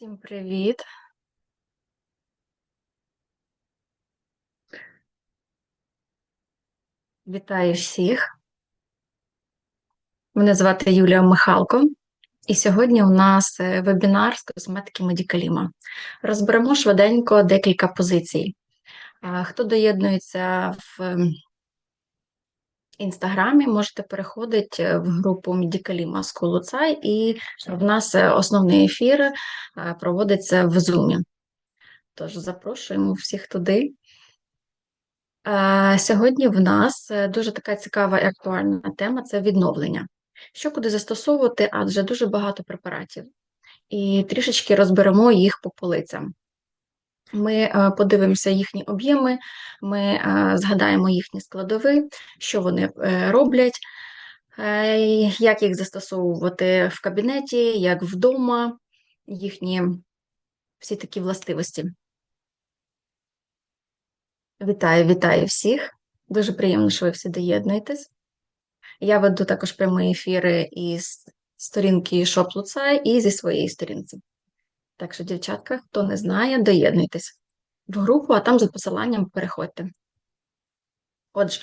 Всім привіт! Вітаю всіх! Мене звати Юлія Михалко, і сьогодні у нас е, вебінар з косметики Медікаліма. Розберемо швиденько декілька позицій. Хто доєднується в ем, інстаграмі, можете переходити в групу Медікаліма з і в нас е, основний ефір е, проводиться в Zoom. Тож запрошуємо всіх туди. Е, Сьогодні в нас е, дуже така цікава і актуальна тема це відновлення. Що куди застосовувати, адже дуже багато препаратів. І трішечки розберемо їх по полицям. Ми е, подивимося їхні об'єми, ми е, згадаємо їхні складові, що вони е, роблять, як їх застосовувати в кабінеті, як вдома, їхні всі такі властивості. Вітаю, вітаю всіх. Дуже приємно, що ви всі доєднуєтесь. Я веду також прямі ефіри із сторінки Луцай і зі своєї сторінки. Так що, дівчатка, хто не знає, доєднуйтесь в групу, а там за посиланням переходьте. Отже,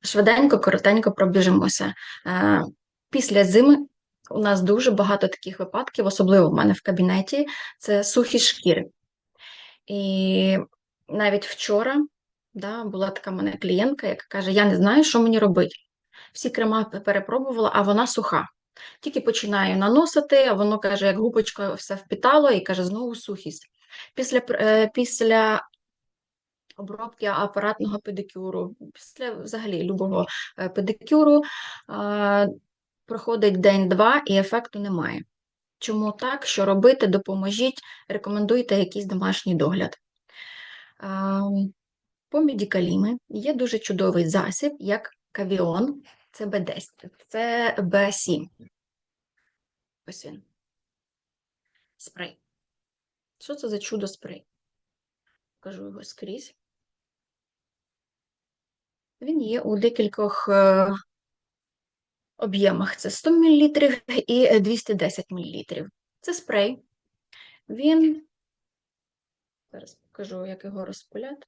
швиденько, коротенько пробіжимося. Е, Після зими у нас дуже багато таких випадків, особливо в мене в кабінеті, це сухі шкіри. І навіть вчора да, була така мене клієнтка, яка каже: Я не знаю, що мені робити. Всі крема перепробувала, а вона суха. Тільки починаю наносити, воно каже, як губочка все впітало, і каже, знову сухість. Після е, після обробки апаратного педикюру, після взагалі любого е, педикюру проходить день-два і ефекту немає. Чому так? Що робити? Допоможіть, рекомендуйте якийсь домашній догляд. По медикаліми є дуже чудовий засіб, як кавіон, це Б10, це Б7. Ось він. Спрей. Що це за чудо спрей? Покажу його скрізь. Він є у декількох е, об'ємах. Це 100 мл і 210 мл. Це спрей. Він, зараз покажу, як його розпиляти.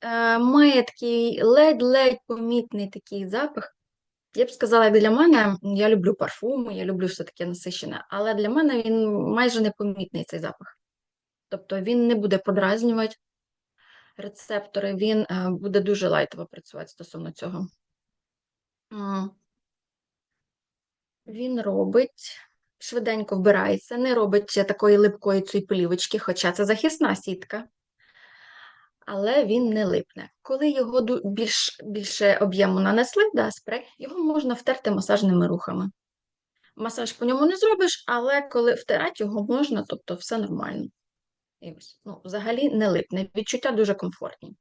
Е, має такий ледь-ледь помітний такий запах. Я б сказала, як для мене, я люблю парфуми, я люблю все таке насичене, але для мене він майже непомітний цей запах. Тобто він не буде подразнювати рецептори, він е, буде дуже лайтово працювати стосовно цього. Він робить, швиденько вбирається, не робить такої липкої цієї плівочки, хоча це захисна сітка але він не липне. Коли його більш, більше об'єму нанесли, да, спрей, його можна втерти масажними рухами. Масаж по ньому не зробиш, але коли втирати його можна, тобто все нормально. І ось, ну, Взагалі не липне. Відчуття дуже комфортні.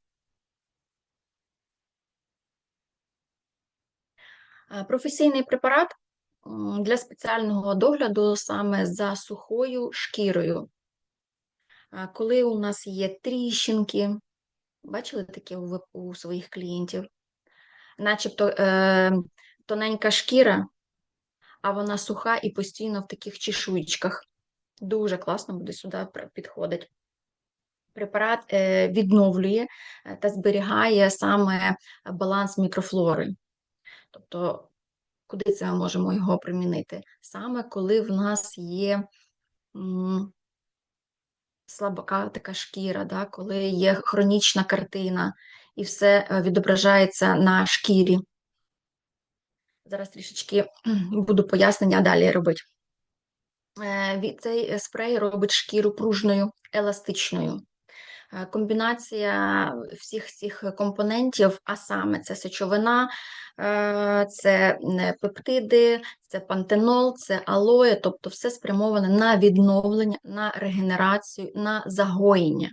Професійний препарат для спеціального догляду саме за сухою шкірою. Коли у нас є тріщинки, Бачили таке у, у своїх клієнтів? Начебто е, тоненька шкіра, а вона суха і постійно в таких чешуйчках. Дуже класно буде сюди підходить. Препарат е, відновлює е, та зберігає саме баланс мікрофлори. Тобто, куди це ми можемо його примінити? Саме коли в нас є слабока така шкіра, да, коли є хронічна картина і все е, відображається на шкірі. Зараз трішечки буду пояснення далі робити. Е, цей спрей робить шкіру пружною, еластичною. Е, комбінація всіх цих компонентів, а саме це сечовина, е, це пептиди, це пантенол, це алоє, тобто все спрямоване на відновлення, на регенерацію, на загоєння.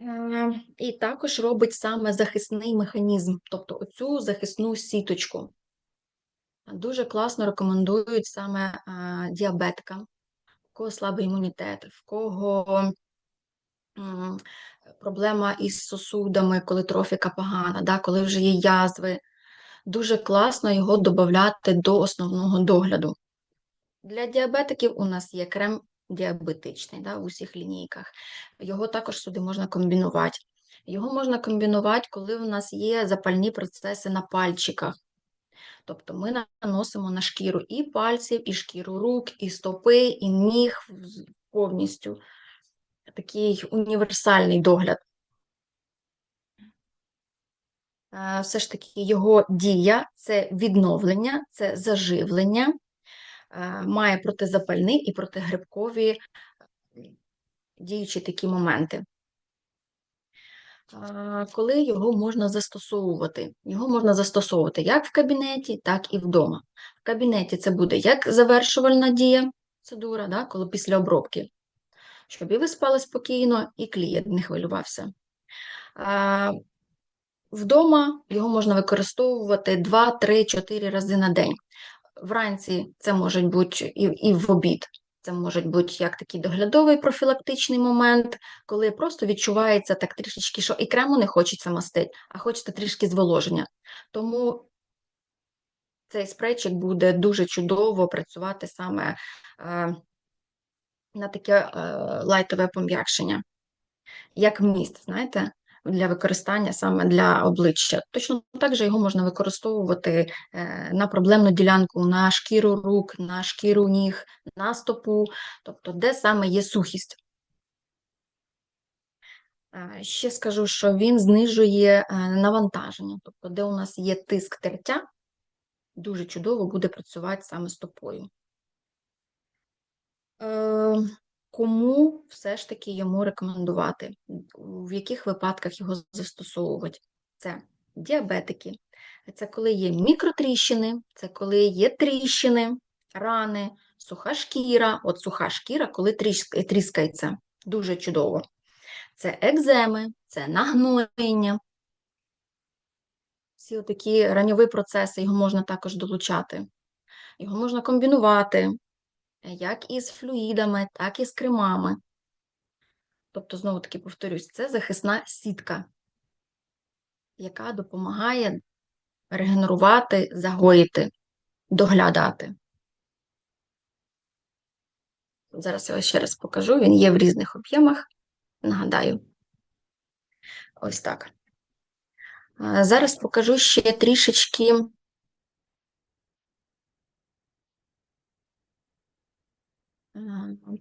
Е, і також робить саме захисний механізм, тобто оцю захисну сіточку. Дуже класно рекомендують саме діабетикам кого слабий імунітет, в кого проблема із сосудами, коли трофіка погана, да, коли вже є язви. Дуже класно його додати до основного догляду. Для діабетиків у нас є крем діабетичний да, в усіх лінійках. Його також сюди можна комбінувати. Його можна комбінувати, коли у нас є запальні процеси на пальчиках. Тобто ми наносимо на шкіру і пальців, і шкіру рук, і стопи, і ніг повністю. Такий універсальний догляд. Е, все ж таки, його дія це відновлення, це заживлення, е, має протизапальні і протигрибкові діючі такі моменти коли його можна застосовувати. Його можна застосовувати як в кабінеті, так і вдома. В кабінеті це буде як завершувальна дія, процедура, да, коли після обробки, щоб і ви спали спокійно, і клієнт не хвилювався. А, Вдома його можна використовувати 2, 3, 4 рази на день. Вранці це може бути і, і в обід. Це може бути як такий доглядовий профілактичний момент, коли просто відчувається так трішечки, що і крему не хочеться мастити, а хочеться трішки зволоження. Тому цей спрейчик буде дуже чудово працювати саме е, на таке е, лайтове пом'якшення, як міст, знаєте, для використання саме для обличчя. Точно так же його можна використовувати е, на проблемну ділянку, на шкіру рук, на шкіру ніг, на стопу, тобто, де саме є сухість. Е, ще скажу, що він знижує е, навантаження, тобто, де у нас є тиск тертя, дуже чудово буде працювати саме стопою кому все ж таки йому рекомендувати, в яких випадках його застосовувати. Це діабетики, це коли є мікротріщини, це коли є тріщини, рани, суха шкіра, от суха шкіра, коли тріскається, дуже чудово. Це екземи, це нагноєння. Всі такі раньові процеси його можна також долучати. Його можна комбінувати як із флюїдами, так і з кремами. Тобто, знову таки повторюсь, це захисна сітка, яка допомагає регенерувати, загоїти, доглядати. Зараз я ще раз покажу, він є в різних об'ємах. Нагадаю, ось так. Зараз покажу ще трішечки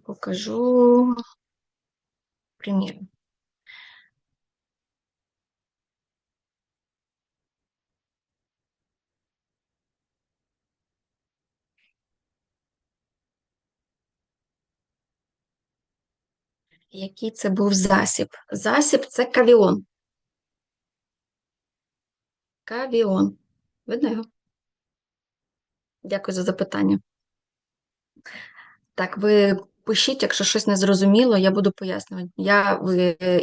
покажу примір. Який це був засіб? Засіб це кавіон. Кавіон. Видно його? Дякую за запитання. Так, ви пишіть, якщо щось не зрозуміло, я буду пояснювати. Я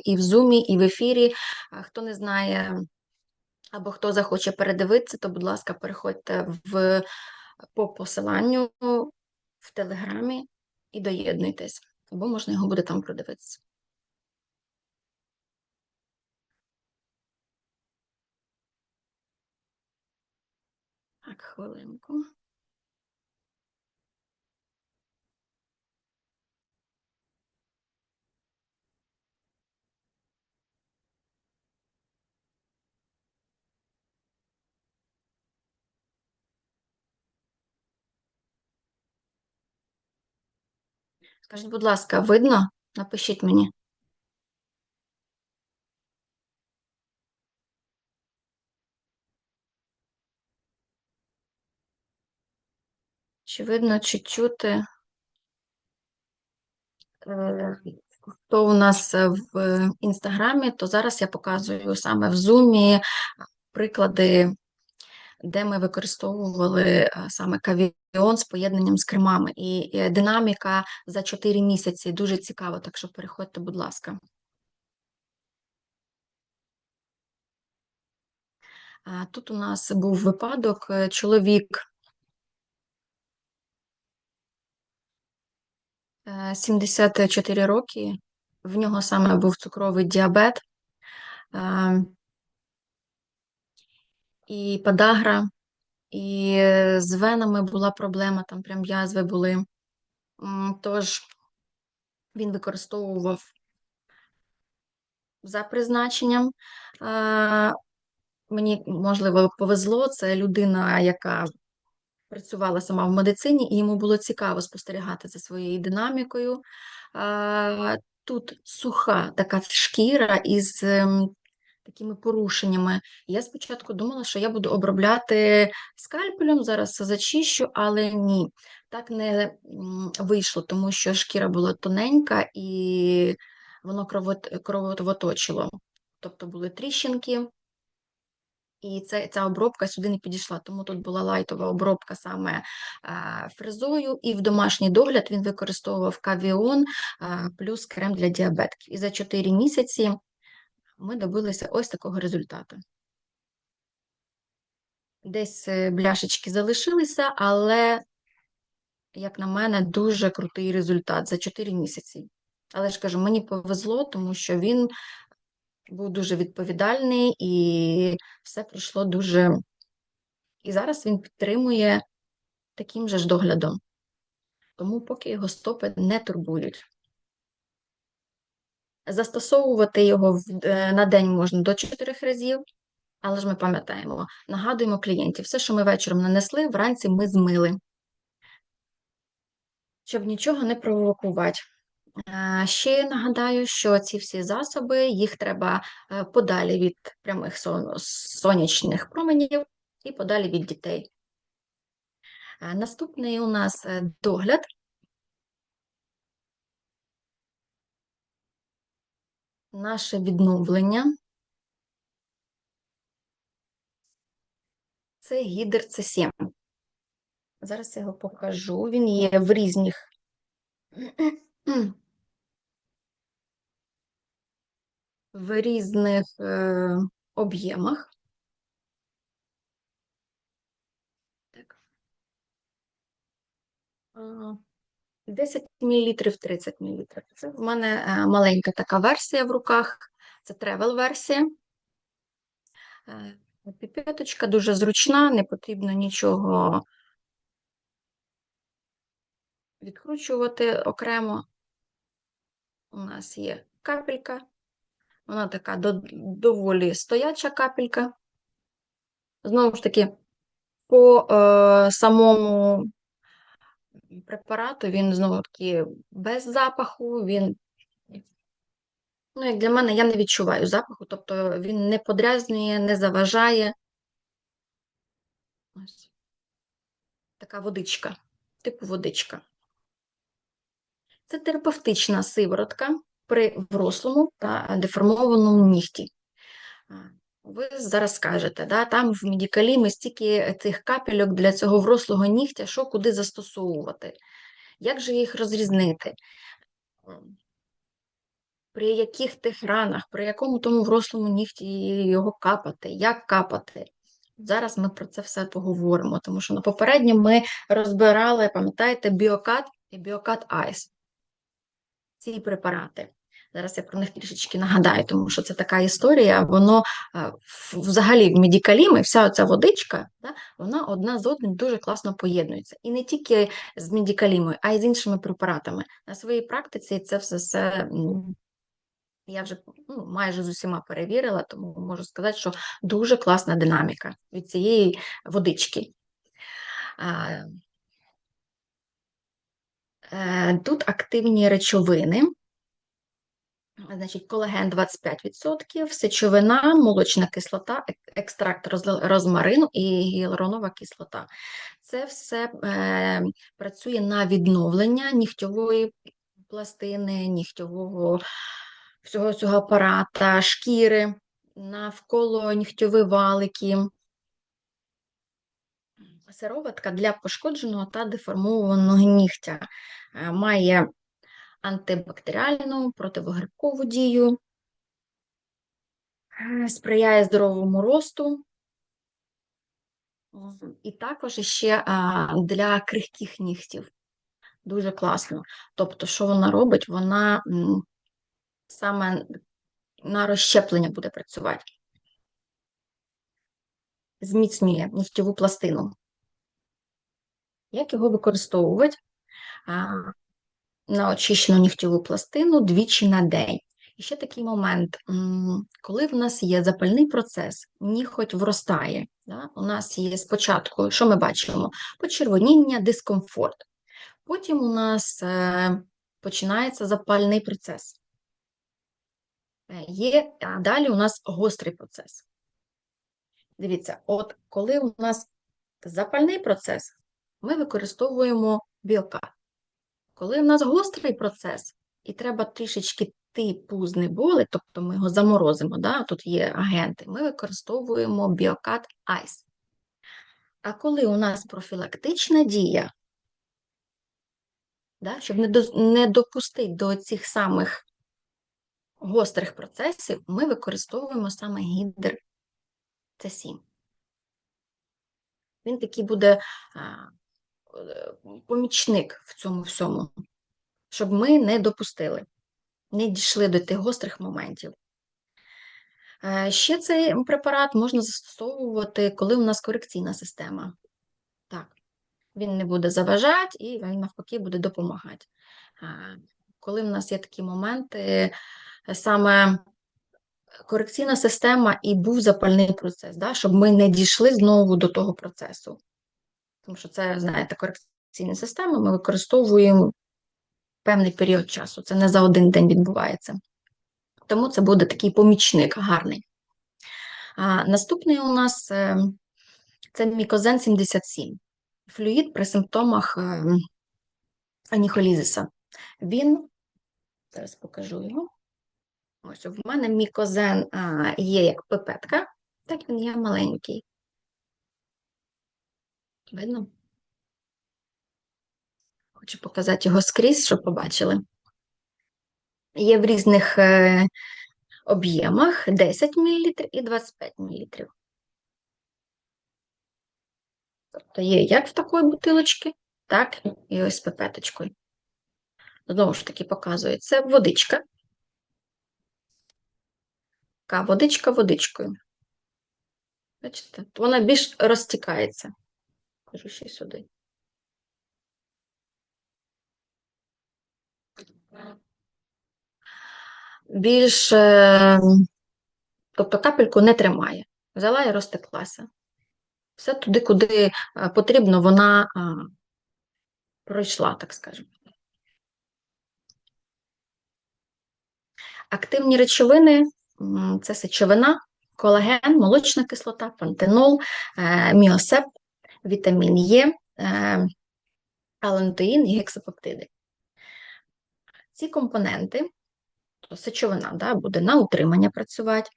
і в Зумі, і в ефірі. Хто не знає або хто захоче передивитися, то, будь ласка, переходьте в, по посиланню в Телеграмі і доєднуйтесь, або можна його буде там продивитися. Так, хвилинку. Скажіть, будь ласка, видно? Напишіть мені. Чи видно, чи чути? Е, хто у нас в інстаграмі, то зараз я показую саме в зумі приклади, де ми використовували е, саме кавіон з поєднанням з кремами. І динаміка за 4 місяці дуже цікава, так що переходьте, будь ласка. Тут у нас був випадок, е, чоловік 74 е, роки, в нього саме був цукровий діабет і подагра, і з венами була проблема, там прям язви були. Тож він використовував за призначенням. Мені, можливо, повезло. Це людина, яка працювала сама в медицині, і йому було цікаво спостерігати за своєю динамікою. Тут суха така шкіра із ем, такими порушеннями. Я спочатку думала, що я буду обробляти скальпелем, зараз все зачищу, але ні, так не вийшло, тому що шкіра була тоненька і воно кровот- кровоточило. Тобто були тріщинки, і це, ця обробка сюди не підійшла. Тому тут була лайтова обробка саме фрезою, і в домашній догляд він використовував кавіон плюс крем для діабетків. І за 4 місяці ми добилися ось такого результату. Десь е, бляшечки залишилися, але, як на мене, дуже крутий результат за 4 місяці. Але ж кажу, мені повезло, тому що він був дуже відповідальний і все пройшло дуже. І зараз він підтримує таким же ж доглядом. Тому поки його стопи не турбують. Застосовувати його е, на день можна до 4 разів, але ж ми пам'ятаємо, нагадуємо клієнтів, все, що ми вечором нанесли, вранці ми змили, щоб нічого не провокувати. Е, ще нагадаю, що ці всі засоби, їх треба е, подалі від прямих сонячних променів і подалі від дітей. Наступний у нас догляд. Наше відновлення. Це гідр С7. Зараз я його покажу. Він є в різних в різних е, об'ємах. Так. 10 мл, 30 мл. Це в мене е, маленька така версія в руках, це тревел-версія. Е, піпеточка дуже зручна, не потрібно нічого відкручувати окремо. У нас є капелька, вона така доволі стояча капелька. Знову ж таки, по е, самому препарату він знову таки без запаху, він, ну, як для мене, я не відчуваю запаху, тобто він не подрязнює, не заважає. Ось. Така водичка, типу водичка. Це терапевтична сиворотка при врослому та деформованому нігті. Ви зараз скажете, да, там в медикалі ми стільки цих капельок для цього врослого нігтя, що куди застосовувати, як же їх розрізнити? При яких тих ранах, при якому тому врослому нігті його капати, як капати? Зараз ми про це все поговоримо, тому що на попередньо ми розбирали, пам'ятаєте, біокат і біокат Айс ці препарати. Зараз я про них трішечки нагадаю, тому що це така історія, воно е, взагалі в медикалімі, вся ця водичка, да, вона одна з одним дуже класно поєднується. І не тільки з медикалімою, а й з іншими препаратами. На своїй практиці це все все. Я вже ну, майже з усіма перевірила, тому можу сказати, що дуже класна динаміка від цієї водички. Е, тут активні речовини, значить, колаген 25%, сечовина, молочна кислота, екстракт розмарину і гіалуронова кислота. Це все е, працює на відновлення нігтьової пластини, нігтьового всього цього апарата, шкіри, навколо нігтьові валики сироватка для пошкодженого та деформованого нігтя. Е, має антибактеріальну, противогрибкову дію, е, сприяє здоровому росту. І також ще для крихких нігтів. Дуже класно. Тобто, що вона робить? Вона саме на розщеплення буде працювати. Зміцнює нігтєву пластину. Як його використовувати? На очищену нігтєву пластину двічі на день. І ще такий момент, коли в нас є запальний процес, ніготь вростає. Да? У нас є спочатку, що ми бачимо? Почервоніння, дискомфорт. Потім у нас е, починається запальний процес. Е, є, А далі у нас гострий процес. Дивіться, от коли у нас запальний процес, ми використовуємо білка. Коли у нас гострий процес, і треба трішечки типу знеболи, тобто ми його заморозимо, да? тут є агенти, ми використовуємо біокат Айс. А коли у нас профілактична дія, да, щоб не, до, не допустити до цих самих гострих процесів, ми використовуємо саме гідр С7. Він такий буде помічник в цьому всьому, щоб ми не допустили не дійшли до тих гострих моментів. Е, ще цей препарат можна застосовувати, коли у нас корекційна система. Так, він не буде заважати і він навпаки буде допомагати. Е, коли в нас є такі моменти, саме корекційна система і був запальний процес, да, щоб ми не дійшли знову до того процесу. Тому що це, знаєте, корекційна система ми використовуємо певний період часу. Це не за один день відбувається. Тому це буде такий помічник гарний. А, Наступний у нас е, це мікозен 77. Флюїд при симптомах е, аніхолізиса. Він, зараз покажу його. Ось в мене мікозен є як пипетка, так він є маленький. Видно? Хочу показати його скрізь, щоб побачили. Є в різних е, об'ємах 10 мл і 25 мл. Тобто є як в такої бутилочки, так і ось з пипеточкою. Знову ж таки, показує, це водичка. Така водичка водичкою. Бачите, вона більш розтікається. Кажу ще й сюди. більш, тобто капельку не тримає. Взяла і розтеклася. Все туди, куди е, потрібно, вона пройшла, так скажемо. Активні речовини це сечовина, колаген, молочна кислота, пантенол, е, міосеп, вітамін Е, алантоїн і гексапептиди. Ці компоненти то сечовина да, буде на утримання працювати,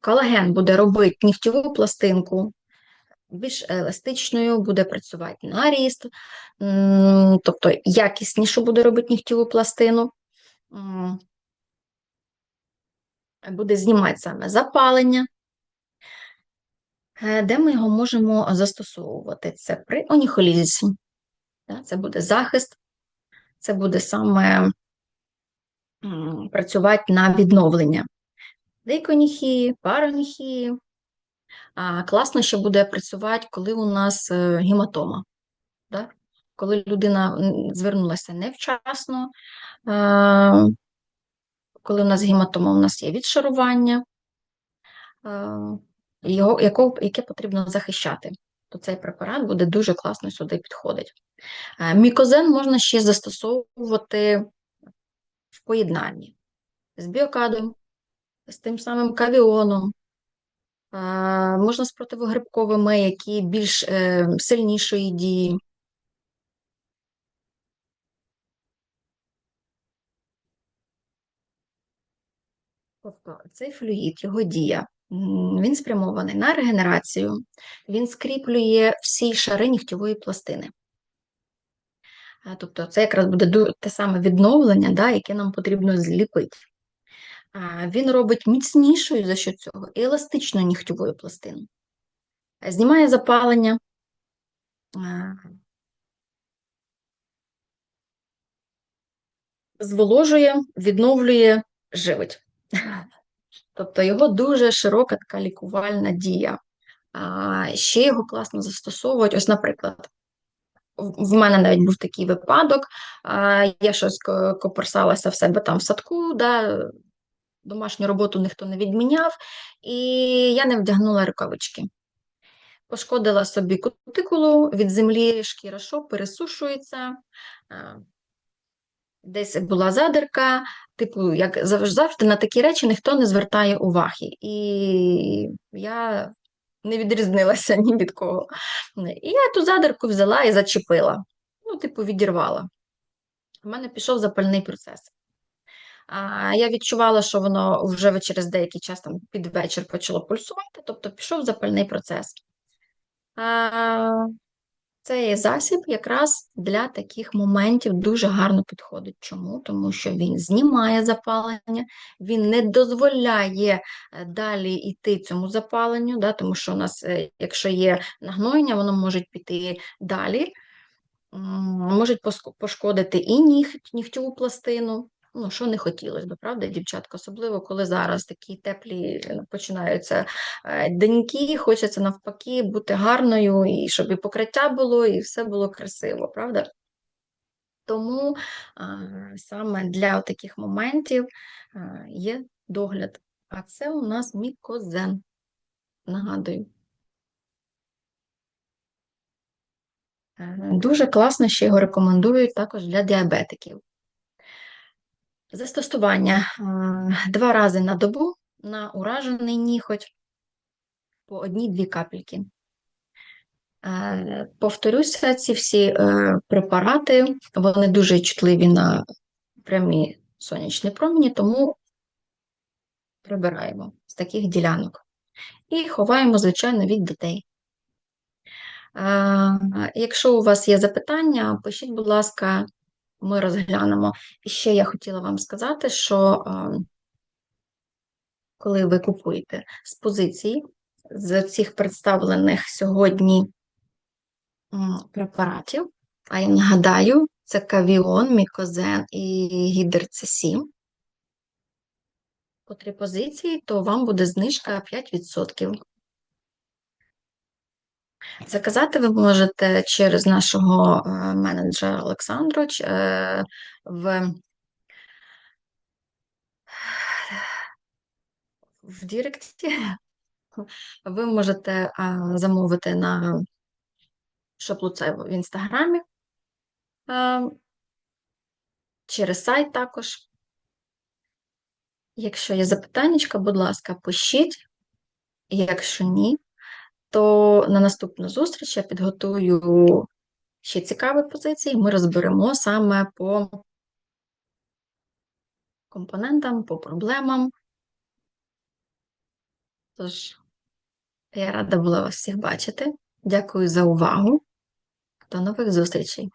колаген буде робити нігтєву пластинку, більш еластичною, буде працювати на ріст, тобто якісніше буде робити нігтєву пластину, буде знімати саме запалення. Е, де ми його можемо застосовувати? Це при оніхолізі. Це буде захист, це буде саме працювати на відновлення. Дейконіхії, пароніхії. Класно ще буде працювати, коли у нас е, гематома. Коли людина звернулася невчасно, коли у нас гематома, у нас є відшарування, його, яке потрібно захищати, то цей препарат буде дуже класно сюди підходить. Е, мікозен можна ще застосовувати в поєднанні з біокадом, з тим самим кавіоном, можна з противогрибковими, які більш е, сильнішої дії. Тобто цей флюїд, його дія, він спрямований на регенерацію, він скріплює всі шари нігтєвої пластини. Тобто це якраз буде те саме відновлення, да, яке нам потрібно зліпити. Він робить міцнішою за що цього і еластичну нігтєвою пластину. Знімає запалення, зволожує, відновлює, живить. Тобто його дуже широка така лікувальна дія. Ще його класно застосовують. Ось, наприклад, в мене навіть був такий випадок. а, Я щось ко- коперсалася в себе там в садку, да, домашню роботу ніхто не відміняв, і я не вдягнула рукавички. Пошкодила собі кутикулу від землі, шкіра що пересушується. Десь була задирка, типу, як завжди на такі речі ніхто не звертає уваги. І я не відрізнилася ні від кого. І я ту задирку взяла і зачепила. Ну, типу, відірвала. У мене пішов запальний процес. А, я відчувала, що воно вже через деякий час там під вечір почало пульсувати, тобто пішов запальний процес. А, цей засіб якраз для таких моментів дуже гарно підходить. Чому? Тому що він знімає запалення, він не дозволяє е, далі йти цьому запаленню, да, тому що у нас, е, якщо є нагноєння, воно може піти далі, можуть пошкодити і нігть, нігтєву пластину. Ну, що не хотілося б, правда, дівчатка? Особливо, коли зараз такі теплі е, починаються е, деньки, хочеться навпаки бути гарною, і щоб і покриття було, і все було красиво, правда? Тому а, саме для таких моментів а, є догляд. А це у нас мікозен. Нагадую. Е, Дуже класно, ще його рекомендують також для діабетиків. Застосування е, два рази на добу на уражений ніготь по одній-дві капельки. Е, Повторюся, ці всі е, препарати, вони дуже чутливі на прямі сонячні промені, тому прибираємо з таких ділянок. І ховаємо, звичайно, від дітей. Якщо у вас є запитання, пишіть, будь ласка, ми розглянемо. І ще я хотіла вам сказати, що е, коли ви купуєте з позиції з цих представлених сьогодні препаратів, а я нагадаю, це кавіон, мікозен і гідерцесім, по три позиції, то вам буде знижка 5%. Заказати ви можете через нашого е, менеджера Олександру е, в, в Діректі. Ви можете замовити на шаблуце в інстаграмі, через сайт також. Якщо є запитання, будь ласка, пишіть. Якщо ні, то на наступну зустріч я підготую ще цікаві позиції. Ми розберемо саме по компонентам, по проблемам. Тож, я рада була вас всіх бачити. Дякую за увагу. До нових зустрічей!